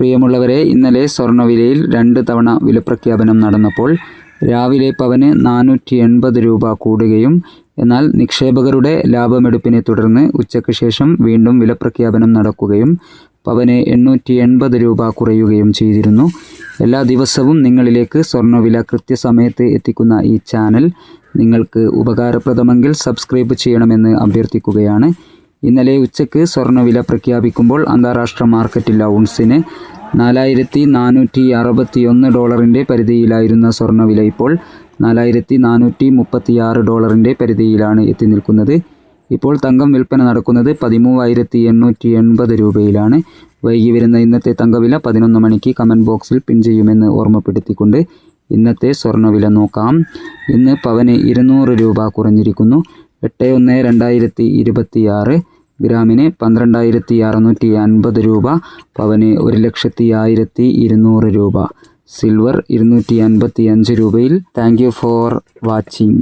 പ്രിയമുള്ളവരെ ഇന്നലെ സ്വർണവിലയിൽ രണ്ട് തവണ വിലപ്രഖ്യാപനം നടന്നപ്പോൾ രാവിലെ പവന് നാനൂറ്റി എൺപത് രൂപ കൂടുകയും എന്നാൽ നിക്ഷേപകരുടെ ലാഭമെടുപ്പിനെ തുടർന്ന് ഉച്ചയ്ക്ക് ശേഷം വീണ്ടും വിലപ്രഖ്യാപനം നടക്കുകയും പവന് എണ്ണൂറ്റി എൺപത് രൂപ കുറയുകയും ചെയ്തിരുന്നു. എല്ലാ ദിവസവും നിങ്ങളിലേക്ക് സ്വർണവില കൃത്യസമയത്ത് എത്തിക്കുന്ന ഈ ചാനൽ നിങ്ങൾക്ക് ഉപകാരപ്രദമെങ്കിൽ സബ്സ്ക്രൈബ് ചെയ്യണമെന്ന് അഭ്യർത്ഥിക്കുകയാണ്. ഇന്നലെ ഉച്ചയ്ക്ക് സ്വർണവില പ്രഖ്യാപിക്കുമ്പോൾ അന്താരാഷ്ട്ര മാർക്കറ്റിൽ ഔൺസിന് നാലായിരത്തി നാനൂറ്റി അറുപത്തിയൊന്ന് ഡോളറിന്റെ പരിധിയിലായിരുന്ന സ്വർണവില ഇപ്പോൾ നാലായിരത്തി നാനൂറ്റി മുപ്പത്തിയാറ് ഡോളറിന്റെ പരിധിയിലാണ് എത്തി നിൽക്കുന്നത്. ഇപ്പോൾ തങ്കം വിൽപ്പന നടക്കുന്നത് പതിമൂവായിരത്തി എണ്ണൂറ്റി എൺപത് രൂപയിലാണ്. വൈകി വരുന്ന ഇന്നത്തെ തങ്കവില പതിനൊന്ന് മണിക്ക് കമന്റ് ബോക്സിൽ പിൻ ചെയ്യുമെന്ന് ഓർമ്മപ്പെടുത്തിക്കൊണ്ട് ഇന്നത്തെ സ്വർണവില നോക്കാം. ഇന്ന് പവന് ഇരുന്നൂറ് രൂപ കുറഞ്ഞിരിക്കുന്നു. എട്ട് ഒന്ന് രണ്ടായിരത്തി ഇരുപത്തിയാറ് ഗ്രാമിന് പന്ത്രണ്ടായിരത്തി അറുന്നൂറ്റി അൻപത് രൂപ പവന് ഒരു ലക്ഷത്തി ആയിരത്തി ഇരുന്നൂറ് രൂപ. സിൽവർ ഇരുന്നൂറ്റി അൻപത്തി അഞ്ച് രൂപയിൽ. Thank you for watching.